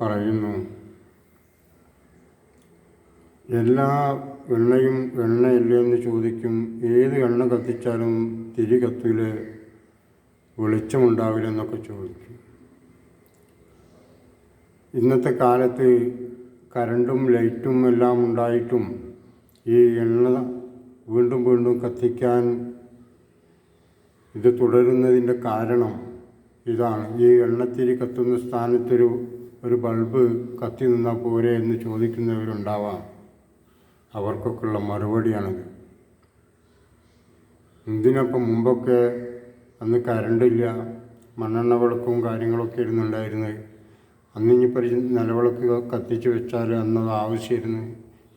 പറയുന്നു. എല്ലാ എണ്ണയും എണ്ണയില്ലേ എന്ന് ചോദിക്കും. ഏത് എണ്ണ കത്തിച്ചാലും തിരി കത്തിൽ വെളിച്ചമുണ്ടാവില്ല എന്നൊക്കെ ചോദിക്കും. ഇന്നത്തെ കാലത്ത് കരണ്ടും ലൈറ്റും എല്ലാം ഉണ്ടായിട്ടും ഈ എണ്ണ വീണ്ടും വീണ്ടും കത്തിക്കാൻ ഇത് തുടരുന്നതിന്റെ കാരണം ഇതാണ്. ഈ എണ്ണത്തിരി കത്തുന്ന സ്ഥാനത്തൊരു ഒരു ബൾബ് കത്തി നിന്നാൽ പോരെ എന്ന് ചോദിക്കുന്നവരുണ്ടാവാം. അവർക്കൊക്കെയുള്ള മറുപടിയാണിത്. ഇതിനൊപ്പം മുമ്പൊക്കെ അന്ന് കരണ്ടില്ല മണ്ണെണ്ണ വിളക്കും കാര്യങ്ങളൊക്കെ ഇരുന്നുണ്ടായിരുന്നത് അന്ന് ഇനിയിപ്പോൾ നിലവിളക്ക് കത്തിച്ച് വെച്ചാൽ അന്നത് ആവശ്യമായിരുന്നു.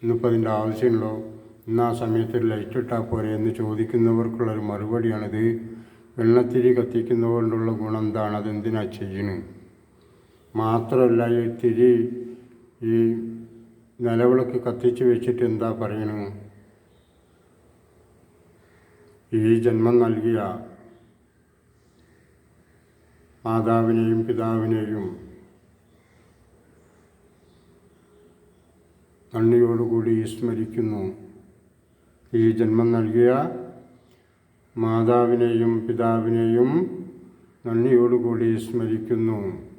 ഇന്നിപ്പോൾ അതിന്റെ ആവശ്യമുണ്ടോ? ഇന്ന് ആ സമയത്ത് ലൈറ്റ് ഇട്ടാൽ പോരെ എന്ന് ചോദിക്കുന്നവർക്കുള്ളൊരു മറുപടിയാണിത്. വെള്ളത്തിരി കത്തിക്കുന്നതുകൊണ്ടുള്ള ഗുണം എന്താണ്? അതെന്തിനാ ചെയ്യണത് മാത്രമല്ല ഈ തിരി ഈ നിലവിളക്ക് കത്തിച്ച് വെച്ചിട്ട് എന്താ പറയണു? ഈ ജന്മം നൽകിയ മാതാവിനെയും പിതാവിനെയും നന്ദിയോടുകൂടി സ്മരിക്കുന്നു. ഈ ജന്മം നൽകിയ മാതാവിനെയും പിതാവിനെയും നന്ദിയോടുകൂടി സ്മരിക്കുന്നു.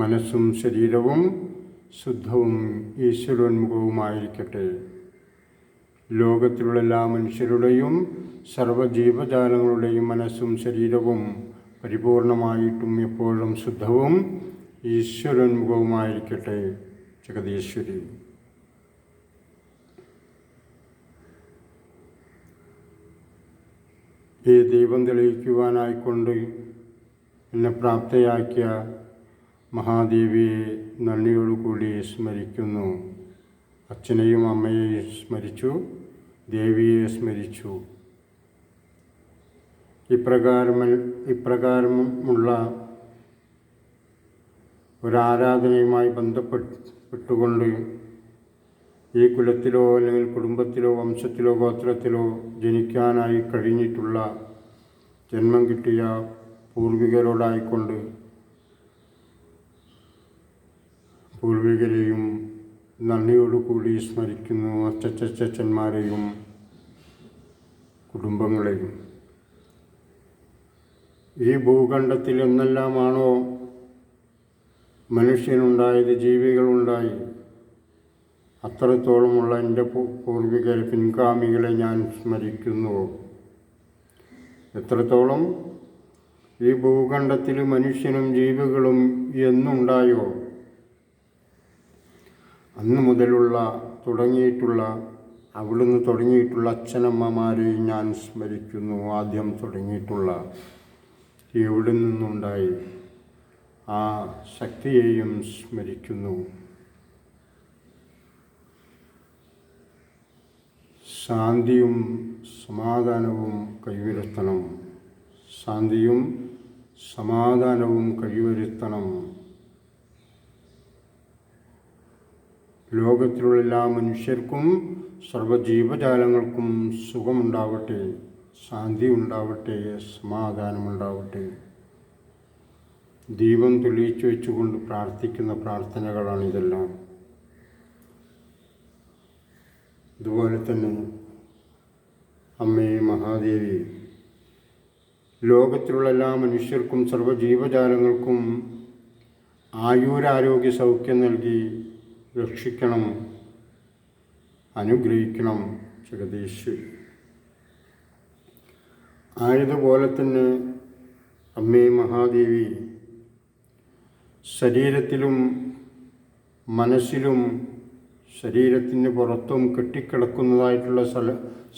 മനസ്സും ശരീരവും ശുദ്ധവും ഈശ്വരോന്മുഖവുമായിരിക്കട്ടെ. ലോകത്തിലുള്ള എല്ലാ മനുഷ്യരുടെയും സർവജീവജാലങ്ങളുടെയും മനസ്സും ശരീരവും പരിപൂർണമായിട്ടും എപ്പോഴും ശുദ്ധവും ഈശ്വരോന്മുഖവുമായിരിക്കട്ടെ. ജഗതീശ്വരി. ഈ ദൈവം തെളിയിക്കുവാനായിക്കൊണ്ട് എന്നെ പ്രാപ്തയാക്കിയ മഹാദേവിയെ നന്ദിയോടുകൂടി സ്മരിക്കുന്നു. അച്ഛനെയും അമ്മയെയും സ്മരിച്ചു ദേവിയെ സ്മരിച്ചു. ഇപ്രകാരം ഇപ്രകാരമുള്ള ഒരാരാധനയുമായി ബന്ധപ്പെട്ടുകൊണ്ട് ഈ കുലത്തിലോ അല്ലെങ്കിൽ കുടുംബത്തിലോ വംശത്തിലോ ഗോത്രത്തിലോ ജനിക്കാനായി കഴിഞ്ഞിട്ടുള്ള ജന്മം കിട്ടിയ പൂർവികരോടായിക്കൊണ്ട് പൂർവികരെയും നന്ദിയോടുകൂടി സ്മരിക്കുന്നു അച്ചച്ചച്ചന്മാരെയും കുടുംബങ്ങളെയും. ഈ ഭൂഖണ്ഡത്തിൽ എന്നെല്ലാമാണോ മനുഷ്യനുണ്ടായത് ജീവികളുണ്ടായി അത്രത്തോളമുള്ള എന്റെ പൂർവികരെ പിൻഗാമികളെ ഞാൻ സ്മരിക്കുന്നു. എത്രത്തോളം ഈ ഭൂഖണ്ഡത്തിൽ മനുഷ്യനും ജീവികളും എന്നുണ്ടായോ? അന്ന് മുതലുള്ള തുടങ്ങിയിട്ടുള്ള അവിടുന്ന് തുടങ്ങിയിട്ടുള്ള അച്ഛനമ്മമാരെ ഞാൻ സ്മരിക്കുന്നു. ആദ്യം തുടങ്ങിയിട്ടുള്ള എവിടെ നിന്നുണ്ടായി? ആ ശക്തിയെയും സ്മരിക്കുന്നു. ശാന്തിയും സമാധാനവും കൈവരുത്തണം. ശാന്തിയും സമാധാനവും കൈവരുത്തണം. ലോകത്തിലുള്ള എല്ലാ മനുഷ്യർക്കും സർവജീവജാലങ്ങൾക്കും സുഖമുണ്ടാവട്ടെ ശാന്തി ഉണ്ടാവട്ടെ സമാധാനമുണ്ടാവട്ടെ. ദീപം തെളിയിച്ചു വെച്ചുകൊണ്ട് പ്രാർത്ഥിക്കുന്ന പ്രാർത്ഥനകളാണ് ഇതെല്ലാം അതുപോലെ തന്നെ അമ്മേ മഹാദേവി ലോകത്തിലുള്ള എല്ലാ മനുഷ്യർക്കും സർവജീവജാലങ്ങൾക്കും ആയുരാരോഗ്യ സൗഖ്യം നൽകി രക്ഷിക്കണം അനുഗ്രഹിക്കണം ജഗദീശ്. ആയതുപോലെ തന്നെ അമ്മേ മഹാദേവി ശരീരത്തിലും മനസ്സിലും ശരീരത്തിന് പുറത്തും കെട്ടിക്കിടക്കുന്നതായിട്ടുള്ള സല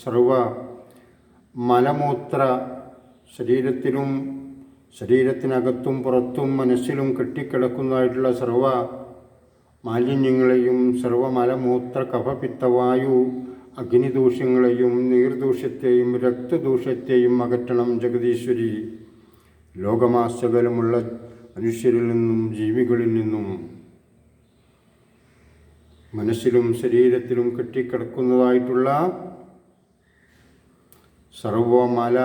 സർവ മലമൂത്ര ശരീരത്തിലും ശരീരത്തിനകത്തും പുറത്തും മനസ്സിലും കെട്ടിക്കിടക്കുന്നതായിട്ടുള്ള സർവ മാലിന്യങ്ങളെയും സർവമലമൂത്ര കഫപിത്തവായു അഗ്നിദൂഷ്യങ്ങളെയും നീർദൂഷ്യത്തെയും രക്തദൂഷ്യത്തെയും അകറ്റണം ജഗദീശ്വരി. ലോകമാസകലമുള്ള മനുഷ്യരിൽ നിന്നും ജീവികളിൽ നിന്നും. മനസ്സിലും ശരീരത്തിലും കെട്ടിക്കിടക്കുന്നതായിട്ടുള്ള സർവമല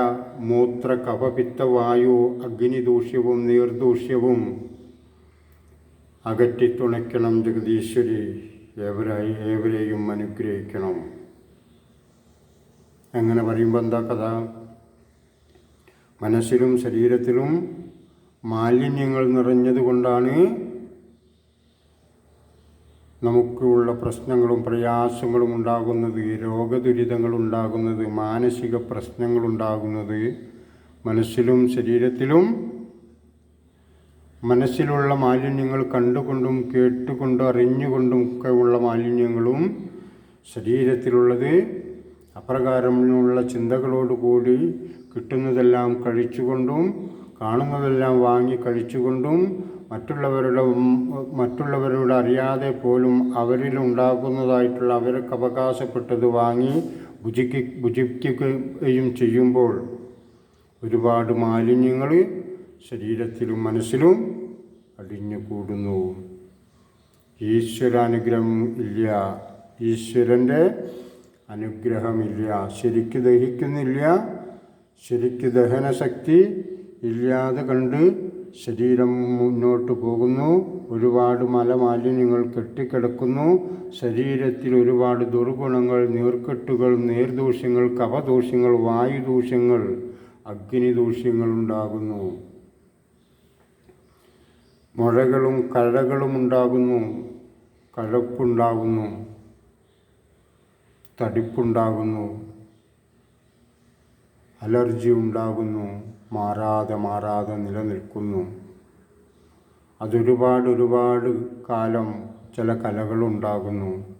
മൂത്ര കഫപിത്തവായു അഗ്നിദൂഷ്യവും നീർദൂഷ്യവും അകറ്റി തുണയ്ക്കണം ജഗദീശ്വരി ഏവരായി ഏവരെയും അനുഗ്രഹിക്കണം. എങ്ങനെ പറയുമ്പോൾ എന്താ കഥ? മനസ്സിലും ശരീരത്തിലും മാലിന്യങ്ങൾ നിറഞ്ഞതുകൊണ്ടാണ് നമുക്കുള്ള പ്രശ്നങ്ങളും പ്രയാസങ്ങളും ഉണ്ടാകുന്നത് രോഗദുരിതങ്ങൾ ഉണ്ടാകുന്നത് മാനസിക പ്രശ്നങ്ങളുണ്ടാകുന്നത് മനസ്സിലും ശരീരത്തിലും മനസ്സിലുള്ള മാലിന്യങ്ങൾ കണ്ടുകൊണ്ടും കേട്ടുകൊണ്ടും അറിഞ്ഞുകൊണ്ടും ഒക്കെ ഉള്ള മാലിന്യങ്ങളും ശരീരത്തിലുള്ളത്. അപ്രകാരമുള്ള ചിന്തകളോടുകൂടി കിട്ടുന്നതെല്ലാം കഴിച്ചുകൊണ്ടും കാണുന്നതെല്ലാം വാങ്ങി കഴിച്ചുകൊണ്ടും മറ്റുള്ളവരുടെ മറ്റുള്ളവരോട് അറിയാതെ പോലും അവരിലുണ്ടാകുന്നതായിട്ടുള്ള അവർക്ക് അവകാശപ്പെട്ടത് വാങ്ങി ഭുജിക്ക് ഭുജിക്കുകയും ചെയ്യുമ്പോൾ ഒരുപാട് മാലിന്യങ്ങൾ ശരീരത്തിലും മനസ്സിലും അടിഞ്ഞു കൂടുന്നു ഈശ്വരാനുഗ്രഹം ഇല്ല. ഈശ്വരന്റെ അനുഗ്രഹമില്ല ശരിക്ക് ദഹിക്കുന്നില്ല. ശരിക്ക് ദഹനശക്തി ഇല്ലാതെ കണ്ട് ശരീരം മുന്നോട്ട് പോകുന്നു. ഒരുപാട് മലമാലിന്യങ്ങൾ കെട്ടിക്കിടക്കുന്നു. ശരീരത്തിൽ ഒരുപാട് ദുർഗുണങ്ങൾ നീർക്കെട്ടുകൾ നീർദൂഷ്യങ്ങൾ കപദൂഷ്യങ്ങൾ വായുദൂഷ്യങ്ങൾ അഗ്നിദൂഷ്യങ്ങൾ ഉണ്ടാകുന്നു. മുഴകളും കഴകളും ഉണ്ടാകുന്നു കഴപ്പുണ്ടാകുന്നു തടിപ്പുണ്ടാകുന്നു അലർജി ഉണ്ടാകുന്നു മാറാതെ മാറാതെ നിലനിൽക്കുന്നു. അതൊരുപാട് ഒരുപാട് കാലം ചില കലകളുണ്ടാകുന്നു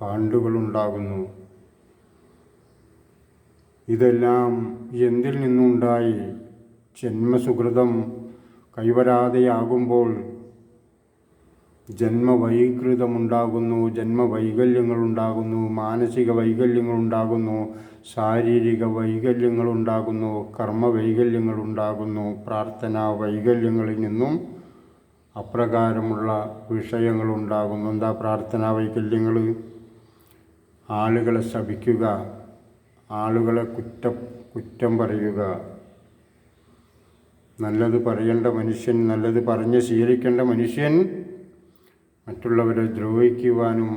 പാണ്ടുകളുണ്ടാകുന്നു. ഇതെല്ലാം എന്തിൽ നിന്നുണ്ടായി? ജന്മസുഹൃതം കൈവരാതെയാകുമ്പോൾ ജന്മവൈകൃതമുണ്ടാകുന്നു ജന്മവൈകല്യങ്ങളുണ്ടാകുന്നു മാനസിക വൈകല്യങ്ങളുണ്ടാകുന്നു ശാരീരിക വൈകല്യങ്ങളുണ്ടാകുന്നു കർമ്മ വൈകല്യങ്ങളുണ്ടാകുന്നു പ്രാർത്ഥനാ വൈകല്യങ്ങളിൽ നിന്നും അപ്രകാരമുള്ള വിഷയങ്ങളുണ്ടാകുന്നു. എന്താ പ്രാർത്ഥനാ വൈകല്യങ്ങൾ ആളുകളെ ശപിക്കുക ആളുകളെ കുറ്റം കുറ്റം പറയുക നല്ലത് പറയേണ്ട മനുഷ്യൻ നല്ലത് പറഞ്ഞ് ശീലിക്കേണ്ട മനുഷ്യൻ മറ്റുള്ളവരെ ദ്രോഹിക്കുവാനും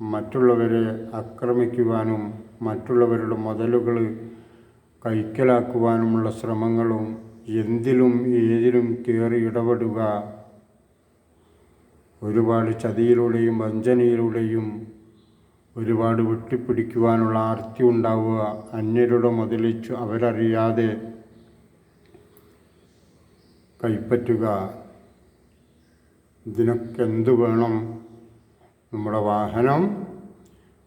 മറ്റുള്ളവരെ ആക്രമിക്കുവാനും മറ്റുള്ളവരുടെ മുതലുകൾ കൈക്കലാക്കുവാനുമുള്ള ശ്രമങ്ങളും എന്തിലും ഏതിലും കയറി ഇടപെടുക. ഒരുപാട് ചതിയിലൂടെയും വഞ്ചനയിലൂടെയും ഒരുപാട് വെട്ടിപ്പിടിക്കുവാനുള്ള ആർത്തി ഉണ്ടാവുക. അന്യരുടെ മുതലിച്ചു അവരറിയാതെ കൈപ്പറ്റുക. ഇതിനൊക്കെ എന്ത് വേണം? നമ്മുടെ വാഹനം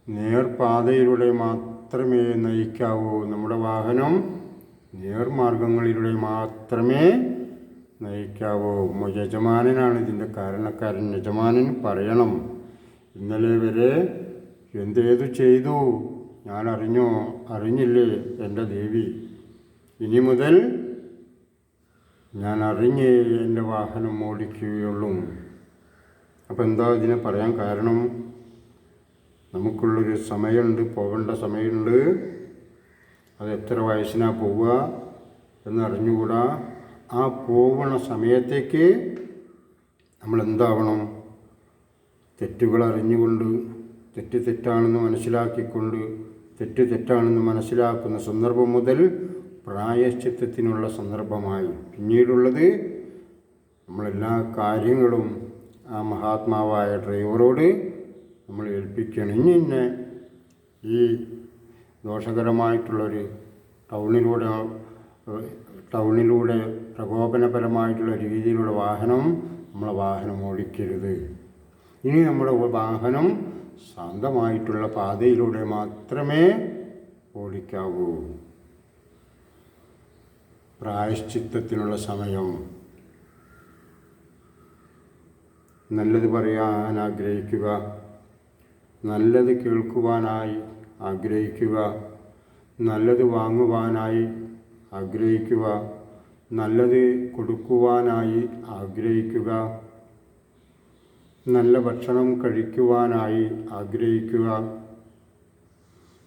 നേർപാതയിലൂടെ മാത്രമേ നയിക്കാവൂ. നമ്മുടെ വാഹനം നേർമാർഗങ്ങളിലൂടെ മാത്രമേ നയിക്കാവൂ. യജമാനനാണ് ഇതിന്റെ കാരണക്കാരൻ. യജമാനൻ പറയണം ഇന്നലെ വരെ എന്തേതു ചെയ്തു? ഞാൻ അറിഞ്ഞോ? അറിഞ്ഞില്ലേ എന്റെ ദേവി? ഇനി മുതൽ ഞാൻ അറിഞ്ഞേ എന്റെ വാഹനം ഓടിക്കുകയുള്ളൂ. അപ്പോൾ എന്താ ഇതിനെ പറയാൻ കാരണം? നമുക്കുള്ളൊരു സമയമുണ്ട് പോകേണ്ട സമയമുണ്ട്. അത് എത്ര വയസ്സിനാ പോവുക എന്നറിഞ്ഞുകൂടാ. ആ പോവണ സമയത്തേക്ക് നമ്മൾ എന്താവണം തെറ്റുകൾ അറിഞ്ഞുകൊണ്ട് തെറ്റ് തെറ്റാണെന്ന് മനസ്സിലാക്കിക്കൊണ്ട് തെറ്റ് തെറ്റാണെന്ന് മനസ്സിലാക്കുന്ന സന്ദർഭം മുതൽ പ്രായശ്ചിത്തത്തിനുള്ള സന്ദർഭമായി. പിന്നീടുള്ളത് നമ്മളെല്ലാ കാര്യങ്ങളും ആ മഹാത്മാവായ ഡ്രൈവറോട് നമ്മൾ ഏൽപ്പിക്കണം. ഇനി ഇന്നെ ഈ ദോഷകരമായിട്ടുള്ളൊരു ടൗണിലൂടെ ടൗണിലൂടെ പ്രകോപനപരമായിട്ടുള്ള രീതിയിലുള്ള വാഹനം നമ്മളെ വാഹനം ഓടിക്കരുത്. ഇനി നമ്മുടെ വാഹനം ശാന്തമായിട്ടുള്ള പാതയിലൂടെ മാത്രമേ ഓടിക്കാവൂ. പ്രായശ്ചിത്തത്തിനുള്ള സമയം. നല്ലത് പറയാൻ ആഗ്രഹിക്കുക. നല്ലത് കേൾക്കുവാനായി ആഗ്രഹിക്കുക. നല്ലത് വാങ്ങുവാനായി ആഗ്രഹിക്കുക. നല്ലത് കൊടുക്കുവാനായി ആഗ്രഹിക്കുക. നല്ല ഭക്ഷണം കഴിക്കുവാനായി ആഗ്രഹിക്കുക.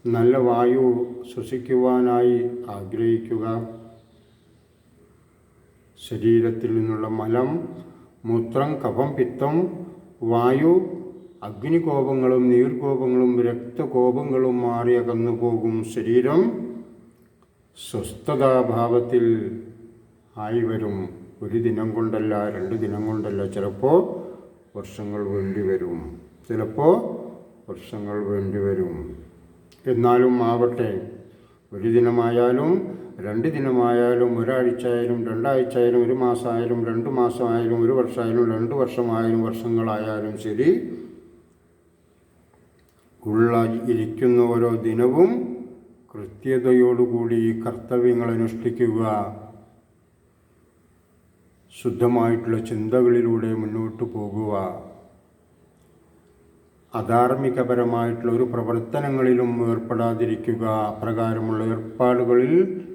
നല്ല വായു ശ്വസിക്കുവാനായി ആഗ്രഹിക്കുക. ശരീരത്തിൽ നിന്നുള്ള മലം മൂത്രം കഫം പിത്തം വായു അഗ്നികോപങ്ങളും നീർകോപങ്ങളും രക്തകോപങ്ങളും മാറി അകന്നു പോകും ശരീരം. സ്വസ്ഥതാഭാവത്തിൽ ആയി വരും. ഒരു ദിനം കൊണ്ടല്ല രണ്ട് ദിനം കൊണ്ടല്ല ചിലപ്പോൾ വർഷങ്ങൾ വേണ്ടി വരും. ചിലപ്പോൾ വർഷങ്ങൾ വേണ്ടി വരും. എന്നാലും ആവട്ടെ ഒരു ദിനമായാലും രണ്ട് ദിനമായാലും ഒരാഴ്ചയായാലും രണ്ടാഴ്ചയായാലും ഒരു മാസമായാലും രണ്ട് മാസമായാലും ഒരു വർഷമായാലും രണ്ട് വർഷമായാലും വർഷങ്ങളായാലും ശരി ഉള്ള ഇരിക്കുന്ന ഓരോ ദിനവും കൃത്യതയോടുകൂടി ഈ കർത്തവ്യങ്ങൾ അനുഷ്ഠിക്കുക. ശുദ്ധമായിട്ടുള്ള ചിന്തകളിലൂടെ മുന്നോട്ട് പോകുക. അധാർമികപരമായിട്ടുള്ള ഒരു പ്രവർത്തനങ്ങളിലും ഏർപ്പെടാതിരിക്കുക. അപ്രകാരമുള്ള ഏർപ്പാടുകളിൽ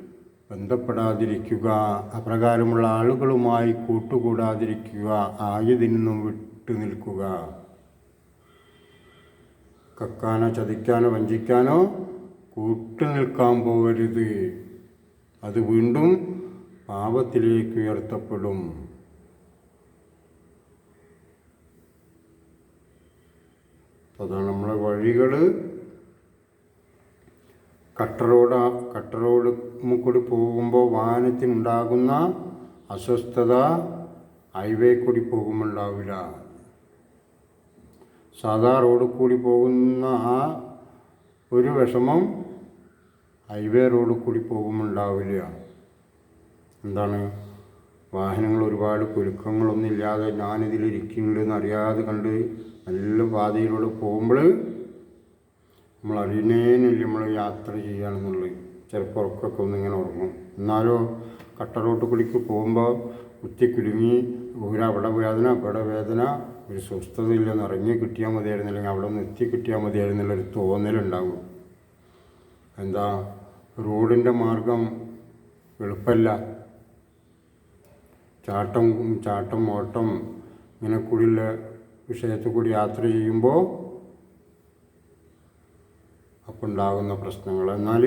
ബന്ധപ്പെടാതിരിക്കുക അപ്രകാരമുള്ള ആളുകളുമായി കൂട്ടുകൂടാതിരിക്കുക ആയതിൽ നിന്നും വിട്ടു നിൽക്കുക. കക്കാനോ ചതിക്കാനോ വഞ്ചിക്കാനോ കൂട്ടു നിൽക്കാൻ പോകരുത് അത് വീണ്ടും പാപത്തിലേക്ക് ഉയർത്തപ്പെടും. അതാണ് നമ്മളെ വഴികൾ കട്ട റോഡ് കട്ട റോഡ് കൂടി പോകുമ്പോൾ വാഹനത്തിനുണ്ടാകുന്ന അസ്വസ്ഥത ഹൈവേ കൂടി പോകുമ്പോൾ ഉണ്ടാവില്ല സാധാ റോഡ് കൂടി പോകുന്ന ആ ഒരു വിഷമം ഹൈവേ റോഡ് കൂടി പോകുമ്പോൾ ഉണ്ടാവില്ല എന്താണ്? വാഹനങ്ങൾ ഒരുപാട് കുരുക്കങ്ങളൊന്നും ഇല്ലാതെ ഞാനിതിലിരിക്കുന്നുണ്ടെന്ന് അറിയാതെ കണ്ട് നല്ല പാതയിലൂടെ പോകുമ്പോൾ നമ്മൾ അറിയുന്നേനില്ല നമ്മൾ യാത്ര ചെയ്യുകയാണെന്നുള്ളത് ചിലപ്പോൾ ഉറക്കൊക്കെ ഒന്നിങ്ങനെ ഉറങ്ങും. എന്നാലോ കട്ട റോട്ട് കുടിക്ക് പോകുമ്പോൾ കുത്തി കുലുങ്ങി ഒരു അവിടെ വേദന ഇവിടെ വേദന ഒരു സ്വസ്ഥതയില്ലെന്ന് ഇറങ്ങി കിട്ടിയാൽ മതിയായിരുന്നില്ലെങ്കിൽ അവിടെ നിന്ന് എത്തി കിട്ടിയാൽ മതിയായിരുന്നുള്ളൊരു തോന്നലുണ്ടാകും. എന്താ? റോഡിന്റെ മാർഗം എളുപ്പമല്ല ചാട്ടം ചാട്ടം ഓട്ടം ഇങ്ങനെ കൂടിയുള്ള വിഷയത്തിൽ കൂടി യാത്ര ചെയ്യുമ്പോൾ അപ്പോൾ ഉണ്ടാകുന്ന പ്രശ്നങ്ങൾ. എന്നാൽ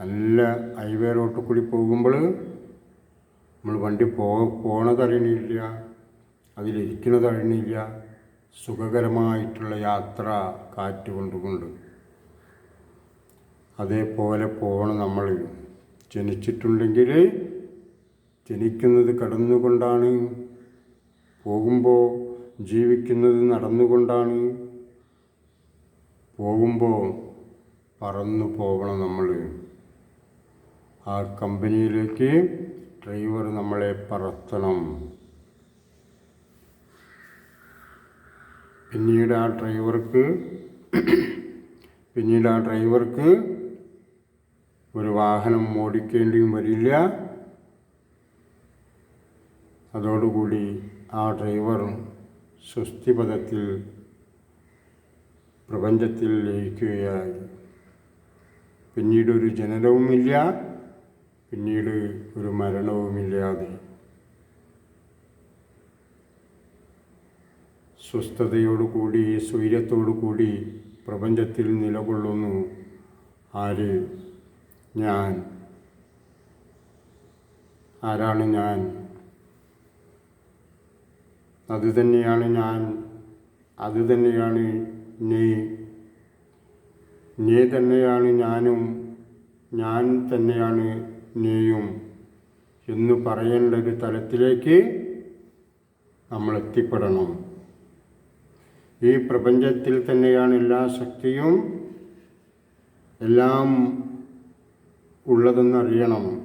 നല്ല ഹൈവേ റോട്ടിൽ കൂടി പോകുമ്പോൾ നമ്മൾ വണ്ടി പോ പോണത് അറിയണില്ല അതിലിരിക്കുന്നത് അറിയണില്ല. സുഖകരമായിട്ടുള്ള യാത്ര കാറ്റ് കൊണ്ടുകൊണ്ട്. അതേപോലെ പോകണം നമ്മൾ. ജനിച്ചിട്ടുണ്ടെങ്കിൽ ജനിക്കുന്നത് കടന്നുകൊണ്ടാണ്. പോകുമ്പോൾ ജീവിക്കുന്നത് നടന്നുകൊണ്ടാണ്. പോകുമ്പോൾ പറന്നു പോകണം നമ്മൾ ആ കമ്പനിയിലേക്ക് ഡ്രൈവർ നമ്മളെ പറത്തണം. പിന്നീട് ആ ഡ്രൈവർക്ക് പിന്നീട് ആ ഡ്രൈവർക്ക് ഒരു വാഹനം ഓടിക്കേണ്ടിയും വരില്ല. അതോടുകൂടി ആ ഡ്രൈവർ സ്വസ്തിപഥത്തിൽ പ്രപഞ്ചത്തിൽ ലയിക്കുകയായി. പിന്നീട് ഒരു ജനനവുമില്ല പിന്നീട് ഒരു മരണവുമില്ലാതെ സ്വസ്ഥതയോടുകൂടി സ്വൈര്യത്തോടുകൂടി പ്രപഞ്ചത്തിൽ നിലകൊള്ളുന്നു. ആര്? ഞാൻ. ആരാണ് ഞാൻ? അതുതന്നെയാണ് ഞാൻ. അതുതന്നെയാണ് നീ. നീ തന്നെയാണ് ഞാനും ഞാൻ തന്നെയാണ് നീയും എന്ന് പറയേണ്ട ഒരു തലത്തിലേക്ക് നമ്മൾ എത്തിപ്പെടണം. ഈ പ്രപഞ്ചത്തിൽ തന്നെയാണ് എല്ലാ ശക്തിയും എല്ലാം ഉള്ളതെന്നറിയണം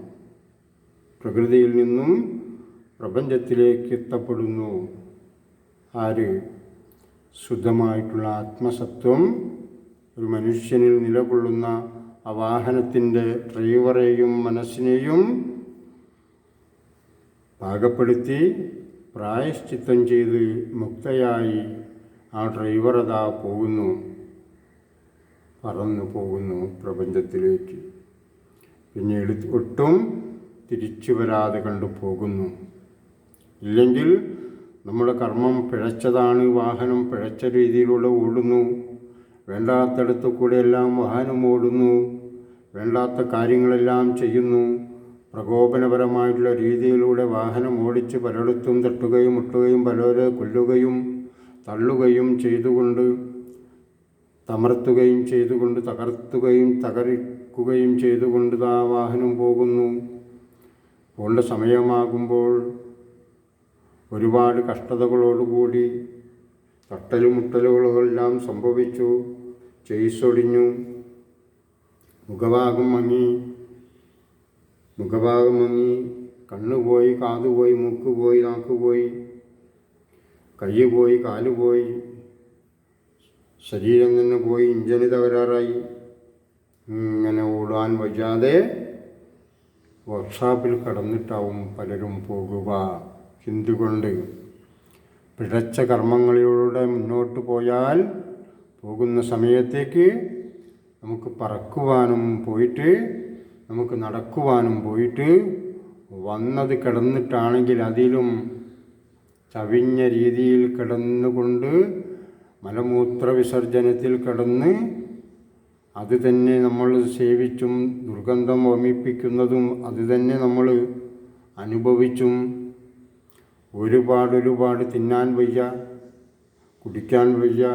പ്രകൃതിയിൽ നിന്നും പ്രപഞ്ചത്തിലേക്ക് എത്തപ്പെടുന്നു. ആര്? ശുദ്ധമായിട്ടുള്ള ആത്മസത്വം ഒരു മനുഷ്യനിൽ നിലകൊള്ളുന്ന ആ വാഹനത്തിന്റെ ഡ്രൈവറെയും മനസ്സിനെയും പാകപ്പെടുത്തി പ്രായശ്ചിത്തം ചെയ്ത് മുക്തയായി ആ ഡ്രൈവർ അതാ പോകുന്നു പറന്നു പോകുന്നു പ്രപഞ്ചത്തിലേക്ക്. പിന്നീട് ഒട്ടും തിരിച്ചു വരാതെ കണ്ടു പോകുന്നു. ഇല്ലെങ്കിൽ നമ്മുടെ കർമ്മം പിഴച്ചതാണ് വാഹനം പിഴച്ച രീതിയിലൂടെ ഓടുന്നു. വേണ്ടാത്തടത്ത് കൂടെയെല്ലാം വാഹനം ഓടുന്നു. വേണ്ടാത്ത കാര്യങ്ങളെല്ലാം ചെയ്യുന്നു. പ്രകോപനപരമായിട്ടുള്ള രീതിയിലൂടെ വാഹനം ഓടിച്ച് പലയിടത്തും തട്ടുകയും മുട്ടുകയും പലരെ കൊല്ലുകയും തള്ളുകയും ചെയ്തുകൊണ്ട് തമർത്തുകയും ചെയ്തുകൊണ്ട് തകർത്തുകയും തകർക്കുകയും ചെയ്തുകൊണ്ട് ആ വാഹനം പോകുന്നു. പോകേണ്ട സമയമാകുമ്പോൾ ഒരുപാട് കഷ്ടതകളോടുകൂടി തട്ടലും മുട്ടലുകളെല്ലാം സംഭവിച്ചു. ചെയ്സൊടിഞ്ഞു. മുഖഭാഗം മങ്ങി. മുഖഭാഗം മങ്ങി. കണ്ണുപോയി പോയി കാത് പോയി മൂക്ക് പോയി നാക്ക് പോയി കൈ പോയി കാൽ പോയി ശരീരം തന്നെ പോയി. ഇഞ്ചന് തകരാറായി. ഇങ്ങനെ ഓടാൻ വയ്യാതെ വർക്ക്ഷോപ്പിൽ കടന്നിട്ടാവും പലരും പോകുക. ചിന്തുകൊണ്ട് പിഴച്ച കർമ്മങ്ങളിലൂടെ മുന്നോട്ട് പോയാൽ പോകുന്ന സമയത്തേക്ക് നമുക്ക് പറക്കുവാനും പോയിട്ട് നമുക്ക് നടക്കുവാനും പോയിട്ട് വന്നത് കിടന്നിട്ടാണെങ്കിൽ അതിലും ചവിഞ്ഞ രീതിയിൽ കിടന്നുകൊണ്ട് മലമൂത്ര വിസർജനത്തിൽ കിടന്ന് അത് തന്നെ നമ്മൾ സേവിച്ചും ദുർഗന്ധം വമിപ്പിക്കുന്നതും അത് തന്നെ നമ്മൾ അനുഭവിച്ചും ഒരുപാട് ഒരുപാട് തിന്നാൻ വയ്യ കുടിക്കാൻ വയ്യ.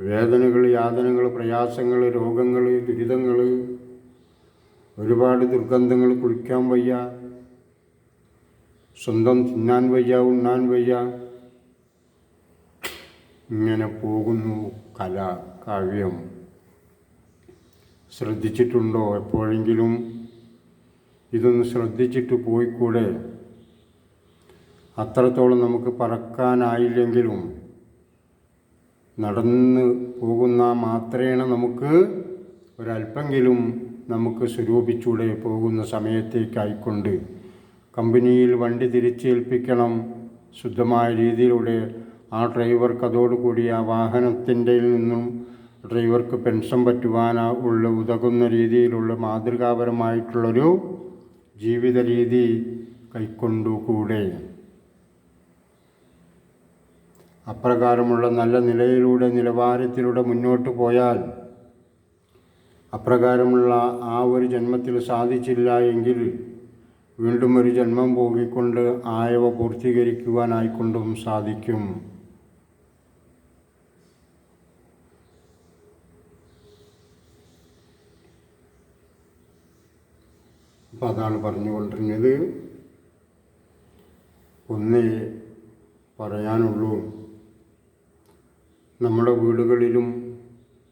വേദനകൾ യാതനകൾ പ്രയാസങ്ങൾ രോഗങ്ങൾ ദുരിതങ്ങൾ ഒരുപാട് ദുർഗന്ധങ്ങൾ കുളിക്കാൻ വയ്യ. സ്വന്തം തിന്നാൻ വയ്യ ഉണ്ണാൻ വയ്യ. ഇങ്ങനെ പോകുന്നു കല കാവ്യം. ശ്രദ്ധിച്ചിട്ടുണ്ടോ എപ്പോഴെങ്കിലും? ഇതൊന്ന് ശ്രദ്ധിച്ചിട്ട് പോയിക്കൂടെ? അത്രത്തോളം നമുക്ക് പറക്കാനായില്ലെങ്കിലും നടന്ന് പോകുന്ന മാത്രേണ നമുക്ക് ഒരല്പെങ്കിലും നമുക്ക് സ്വരൂപിച്ചൂടെ പോകുന്ന സമയത്തേക്കായിക്കൊണ്ട് കമ്പനിയിൽ വണ്ടി തിരിച്ചേൽപ്പിക്കണം ശുദ്ധമായ രീതിയിലൂടെ ആ ഡ്രൈവർക്ക് അതോടുകൂടി ആ വാഹനത്തിന്റെ നിന്നും ഡ്രൈവർക്ക് പെൻഷൻ പറ്റുവാനാ ഉള്ള ഉതകുന്ന രീതിയിലുള്ള മാതൃകാപരമായിട്ടുള്ളൊരു ജീവിത രീതി കൈക്കൊണ്ടുകൂടെ. അപ്രകാരമുള്ള നല്ല നിലയിലൂടെ നിലവാരത്തിലൂടെ മുന്നോട്ട് പോയാൽ അപ്രകാരമുള്ള ആ ഒരു ജന്മത്തിൽ സാധിച്ചില്ല എങ്കിൽ വീണ്ടും ഒരു ജന്മം പോകിക്കൊണ്ട് ആയവ പൂർത്തീകരിക്കുവാനായിക്കൊണ്ടും സാധിക്കും. അപ്പം അതാണ് പറഞ്ഞുകൊണ്ടിരുന്നത്. ഒന്നേ പറയാനുള്ളൂ. നമ്മുടെ വീടുകളിലും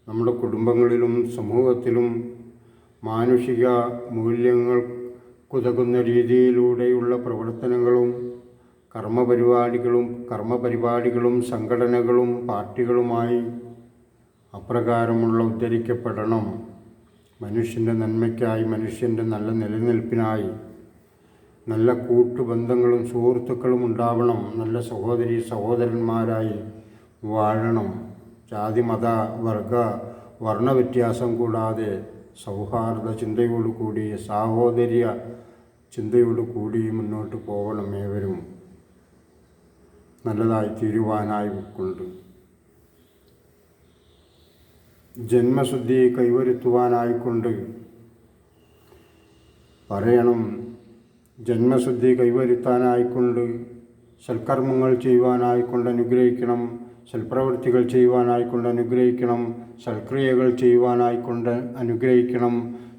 നമ്മുടെ കുടുംബങ്ങളിലും സമൂഹത്തിലും മാനുഷിക മൂല്യങ്ങൾ മൂല്യങ്ങൾക്കുതകുന്ന രീതിയിലൂടെയുള്ള പ്രവർത്തനങ്ങളും കർമ്മപരിപാടികളും കർമ്മപരിപാടികളും സംഘടനകളും പാർട്ടികളുമായി അപ്രകാരമുള്ള ഉദ്ധരിക്കപ്പെടണം. മനുഷ്യന്റെ നന്മയ്ക്കായി മനുഷ്യന്റെ നല്ല നിലനിൽപ്പിനായി നല്ല കൂട്ടുബന്ധങ്ങളും സുഹൃത്തുക്കളും ഉണ്ടാവണം. നല്ല സഹോദരി സഹോദരന്മാരായി വാഴണം. ജാതി മത വർഗ വർണവ്യത്യാസം കൂടാതെ സൗഹാർദ്ദ ചിന്തയോടുകൂടി സാഹോദര്യ ചിന്തയോടുകൂടി മുന്നോട്ട് പോകണം ഏവരും. നല്ലതായി തീരുവാനായി കൊണ്ട് ജന്മശുദ്ധി കൈവരുത്തുവാനായിക്കൊണ്ട് പറയണം. ജന്മശുദ്ധി കൈവരുത്താനായിക്കൊണ്ട് സൽക്കർമ്മങ്ങൾ ചെയ്യുവാനായിക്കൊണ്ട് അനുഗ്രഹിക്കണം. സൽപ്രവൃത്തികൾ ചെയ്യുവാനായിക്കൊണ്ട് അനുഗ്രഹിക്കണം സൽക്രിയകൾ ചെയ്യുവാനായിക്കൊണ്ട് അനുഗ്രഹിക്കണം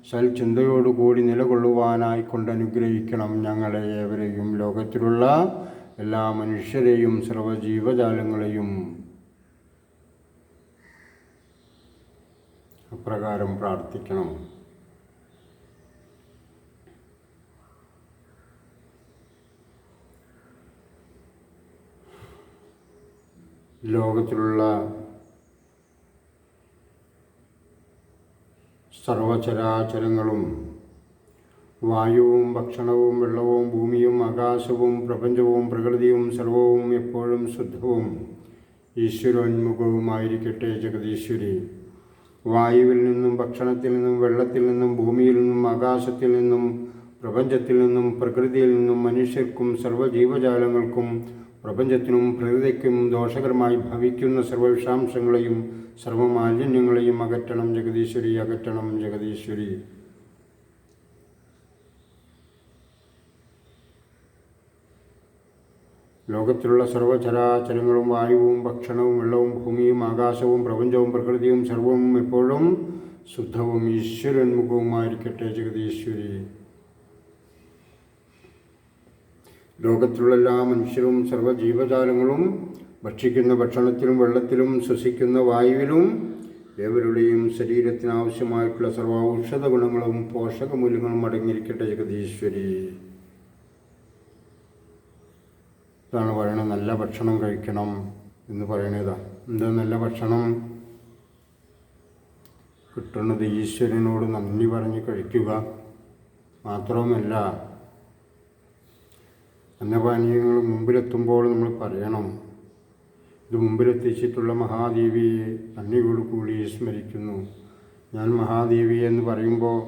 സൽചിന്തയോടുകൂടി നിലകൊള്ളുവാനായിക്കൊണ്ട് അനുഗ്രഹിക്കണം ഞങ്ങളെ ഏവരെയും. ലോകത്തിലുള്ള എല്ലാ മനുഷ്യരെയും സർവജീവജാലങ്ങളെയും അപ്രകാരം പ്രാർത്ഥിക്കണം. ലോകത്തിലുള്ള സർവചരാചരങ്ങളും വായുവും ഭക്ഷണവും വെള്ളവും ഭൂമിയും ആകാശവും പ്രപഞ്ചവും പ്രകൃതിയും സർവവും എപ്പോഴും ശുദ്ധവും ഈശ്വരോന്മുഖവുമായിരിക്കട്ടെ ജഗദീശ്വരി. വായുവിൽ നിന്നും ഭക്ഷണത്തിൽ നിന്നും വെള്ളത്തിൽ നിന്നും ഭൂമിയിൽ നിന്നും ആകാശത്തിൽ നിന്നും പ്രപഞ്ചത്തിൽ നിന്നും പ്രകൃതിയിൽ നിന്നും മനുഷ്യർക്കും സർവജീവജാലങ്ങൾക്കും പ്രപഞ്ചത്തിനും പ്രകൃതിക്കും ദോഷകരമായി ഭവിക്കുന്ന സർവവിഷാംശങ്ങളെയും സർവമാലിന്യങ്ങളെയും അകറ്റണം ജഗദീശ്വരി അകറ്റണം ജഗദീശ്വരി. ലോകത്തിലുള്ള സർവചരാചരങ്ങളും വായുവും ഭക്ഷണവും വെള്ളവും ഭൂമിയും ആകാശവും പ്രപഞ്ചവും പ്രകൃതിയും സർവവും എപ്പോഴും ശുദ്ധവും ഈശ്വരന്മുഖവുമായിരിക്കട്ടെ ജഗതീശ്വരി ലോകത്തിലുള്ള എല്ലാ മനുഷ്യരും സർവജീവജാലങ്ങളും ഭക്ഷിക്കുന്ന ഭക്ഷണത്തിലും വെള്ളത്തിലും ശ്വസിക്കുന്ന വായുവിലും ഏവരുടെയും ശരീരത്തിനാവശ്യമായിട്ടുള്ള സർവ ഔഷധ ഗുണങ്ങളും പോഷകമൂല്യങ്ങളും അടങ്ങിയിരിക്കട്ടെ ജഗതീശ്വരി ഇതാണ് പറയണത് നല്ല ഭക്ഷണം കഴിക്കണം എന്ന് പറയണതാ. എന്താ നല്ല ഭക്ഷണം? കിട്ടുന്നത് ഈശ്വരനോട് നന്ദി പറഞ്ഞ് കഴിക്കുക. മാത്രവുമല്ല അന്നപാനീയങ്ങൾ മുമ്പിലെത്തുമ്പോൾ നമ്മൾ പറയണം ഇത് മുമ്പിലെത്തിച്ചിട്ടുള്ള മഹാദേവിയെ നന്ദിയോട് കൂടി സ്മരിക്കുന്നു. ഞാൻ മഹാദേവി എന്ന് പറയുമ്പോൾ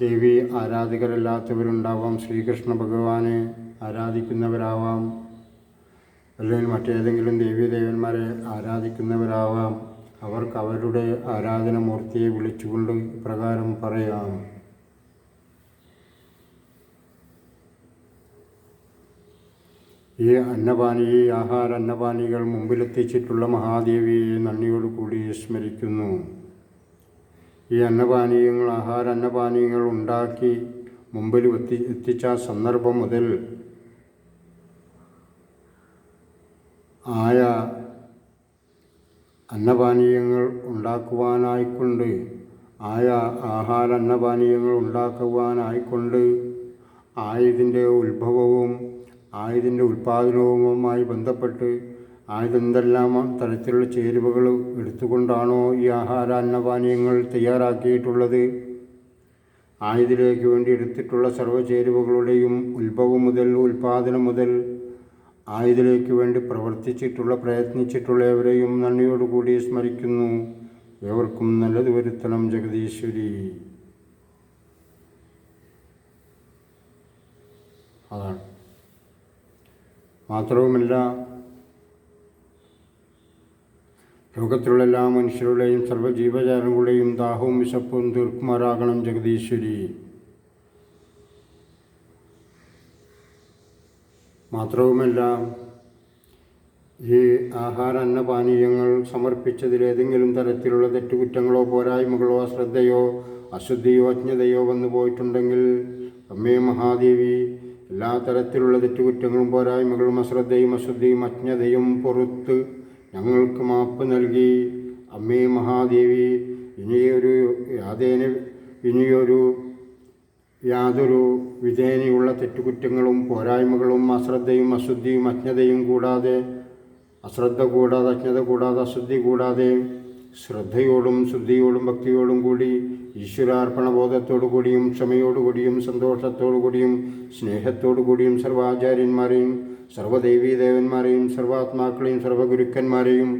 ദേവി ആരാധകരല്ലാത്തവരുണ്ടാവാം ശ്രീകൃഷ്ണ ഭഗവാനെ ആരാധിക്കുന്നവരാവാം അല്ലെങ്കിൽ മറ്റേതെങ്കിലും ദേവീദേവന്മാരെ ആരാധിക്കുന്നവരാവാം. അവർക്ക് അവരുടെ ആരാധനമൂർത്തിയെ വിളിച്ചുകൊണ്ട് ഇപ്രകാരം പറയാം. ഈ അന്നപാനി ഈ ആഹാര അന്നപാനികൾ മുമ്പിലെത്തിച്ചിട്ടുള്ള മഹാദേവിയെ നന്ദിയോടുകൂടി സ്മരിക്കുന്നു. ഈ അന്നപാനീയങ്ങൾ ആഹാര അന്നപാനീയങ്ങൾ ഉണ്ടാക്കി മുമ്പിൽ എത്തി എത്തിച്ച സന്ദർഭം മുതൽ ആയ അന്നപാനീയങ്ങൾ ഉണ്ടാക്കുവാനായിക്കൊണ്ട് ആയ ആഹാര അന്നപാനീയങ്ങൾ ഉണ്ടാക്കുവാനായിക്കൊണ്ട് ആയതിന്റെ ഉത്ഭവവും ആയതിന്റെ ഉൽപ്പാദനവുമായി ബന്ധപ്പെട്ട് ആയതെന്തെല്ലാം തരത്തിലുള്ള ചേരുവകൾ എടുത്തുകൊണ്ടാണോ ഈ ആഹാര അന്നപാനീയങ്ങൾ തയ്യാറാക്കിയിട്ടുള്ളത്? ആയുധിലേക്ക് വേണ്ടി എടുത്തിട്ടുള്ള സർവ ചേരുവകളുടെയും ഉത്ഭവം മുതൽ ഉൽപാദനം മുതൽ ആയുധിലേക്ക് വേണ്ടി പ്രവർത്തിച്ചിട്ടുള്ള പ്രയത്നിച്ചിട്ടുള്ള ഏവരെയും നന്ദിയോടുകൂടി സ്മരിക്കുന്നു. ഏവർക്കും നല്ലത് വരുത്തണം ജഗദീശ്വരി. അതാണ്. മാത്രവുമല്ല ലോകത്തിലുള്ള എല്ലാ മനുഷ്യരുടെയും സർവജീവജാലങ്ങളുടെയും ദാഹവും വിശപ്പും തീർക്കുമാറാകണം ജഗദീശ്വരി. മാത്രവുമല്ല ഈ ആഹാര അന്നപാനീയങ്ങൾ സമർപ്പിച്ചതിൽ ഏതെങ്കിലും തരത്തിലുള്ള തെറ്റുകുറ്റങ്ങളോ പോരായ്മകളോ അശ്രദ്ധയോ അശുദ്ധിയോ അജ്ഞതയോ വന്നു പോയിട്ടുണ്ടെങ്കിൽ അമ്മേ മഹാദേവി എല്ലാ തരത്തിലുള്ള തെറ്റുകുറ്റങ്ങളും പോരായ്മകളും അശ്രദ്ധയും അശുദ്ധിയും അജ്ഞതയും പുറത്ത് ഞങ്ങൾക്ക് മാപ്പ് നൽകി. അമ്മേ മഹാദേവി ഇനിയൊരു യാതേന ഇനിയൊരു യാതൊരു വിധേനയുള്ള തെറ്റുകുറ്റങ്ങളും പോരായ്മകളും അശ്രദ്ധയും അശുദ്ധിയും അജ്ഞതയും കൂടാതെ അശ്രദ്ധ കൂടാതെ അജ്ഞത കൂടാതെ അശുദ്ധി കൂടാതെ ശ്രദ്ധയോടും ശുദ്ധിയോടും ഭക്തിയോടും കൂടി ഈശ്വരാർപ്പണ ബോധത്തോടു കൂടിയും ക്ഷമയോടുകൂടിയും സന്തോഷത്തോടു കൂടിയും സ്നേഹത്തോടു കൂടിയും സർവാചാര്യന്മാരെയും സർവദേവീദേവന്മാരെയും സർവാത്മാക്കളെയും സർവഗുരുക്കന്മാരെയും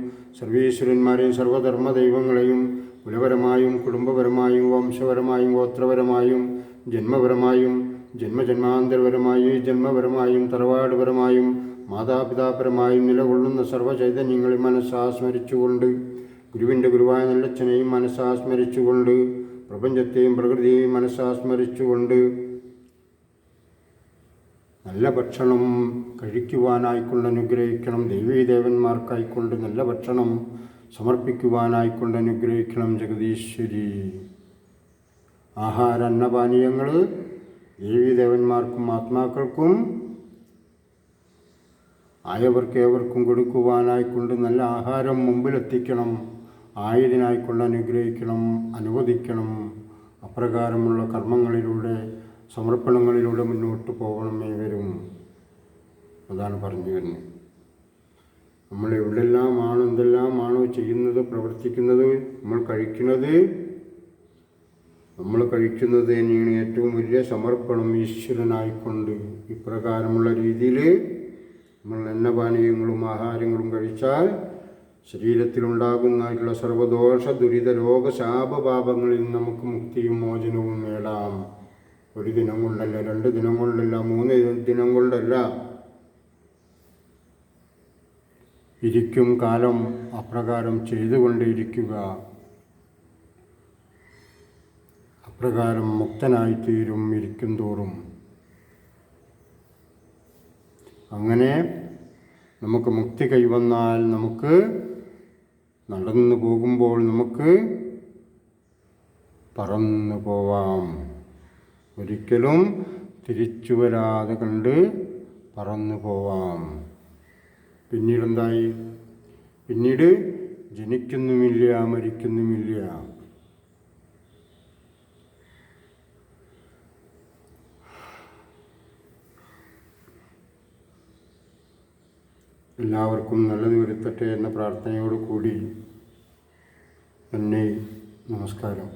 സർവീശ്വരന്മാരെയും സർവധർമ്മ ദൈവങ്ങളെയും കുലപരമായും കുടുംബപരമായും വംശപരമായും ഗോത്രപരമായും ജന്മപരമായും ജന്മജന്മാന്തരപരമായും ജന്മപരമായും തറവാടുപരമായും മാതാപിതാപരമായും നിലകൊള്ളുന്ന സർവചൈതന്യങ്ങളെ മനസ്സാസ്മരിച്ചുകൊണ്ട് ഗുരുവിന്റെ ഗുരുവായ നല്ലച്ഛനെയും മനസ്സാസ്മരിച്ചുകൊണ്ട് പ്രപഞ്ചത്തെയും പ്രകൃതിയെയും മനസ്സാസ്മരിച്ചുകൊണ്ട് നല്ല ഭക്ഷണം കഴിക്കുവാനായിക്കൊണ്ട് അനുഗ്രഹിക്കണം. ദേവീദേവന്മാർക്കായിക്കൊണ്ട് നല്ല ഭക്ഷണം സമർപ്പിക്കുവാനായിക്കൊണ്ട് അനുഗ്രഹിക്കണം. ജഗദീശ്വരി. ആഹാര അന്നപാനീയങ്ങൾ ദേവീദേവന്മാർക്കും ആത്മാക്കൾക്കും ആയവർക്ക് ഏവർക്കും കൊടുക്കുവാനായിക്കൊണ്ട് നല്ല ആഹാരം മുമ്പിലെത്തിക്കണം. ആയതിനായിക്കൊണ്ട് അനുഗ്രഹിക്കണം അനുവദിക്കണം. അപ്രകാരമുള്ള കർമ്മങ്ങളിലൂടെ സമർപ്പണങ്ങളിലൂടെ മുന്നോട്ട് പോകണമേ വരും. അതാണ് പറഞ്ഞു വരുന്നത്. നമ്മൾ എവിടെല്ലാമാണോ എന്തെല്ലാമാണോ ചെയ്യുന്നത് പ്രവർത്തിക്കുന്നത് നമ്മൾ കഴിക്കുന്നത്? നമ്മൾ കഴിക്കുന്നത് തന്നെയാണ് ഏറ്റവും വലിയ സമർപ്പണം ഈശ്വരനായിക്കൊണ്ട്. ഇപ്രകാരമുള്ള രീതിയിൽ നമ്മൾ എണ്ണപാനീയങ്ങളും ആഹാരങ്ങളും കഴിച്ചാൽ ശരീരത്തിലുണ്ടാകുന്നതായിട്ടുള്ള സർവദോഷ ദുരിത രോഗ ശാപപാപങ്ങളിൽ നമുക്ക് മുക്തിയും മോചനവും നേടാം. ഒരു ദിനം കൊണ്ടല്ല രണ്ട് ദിനം കൊണ്ടല്ല മൂന്ന് ദിനം കൊണ്ടല്ല. ഇരിക്കും കാലം അപ്രകാരം ചെയ്തുകൊണ്ടേയിരിക്കുക. അപ്രകാരം മുക്തനായിത്തീരും ഇരിക്കും തോറും. അങ്ങനെ നമുക്ക് മുക്തി കൈവന്നാൽ നമുക്ക് നടന്നു പോകുമ്പോൾ നമുക്ക് പറന്നു പോവാം. ഒരിക്കലും തിരിച്ചു വരാതെ കണ്ട് പറന്നു പോവാം. പിന്നീടെന്തായി? പിന്നീട് ജനിക്കുന്നുമില്ല മരിക്കുന്നുമില്ല. എല്ലാവർക്കും നല്ലത് വരുത്തട്ടെ എന്ന പ്രാർത്ഥനയോടുകൂടി കൂടി തന്നെ നമസ്കാരം.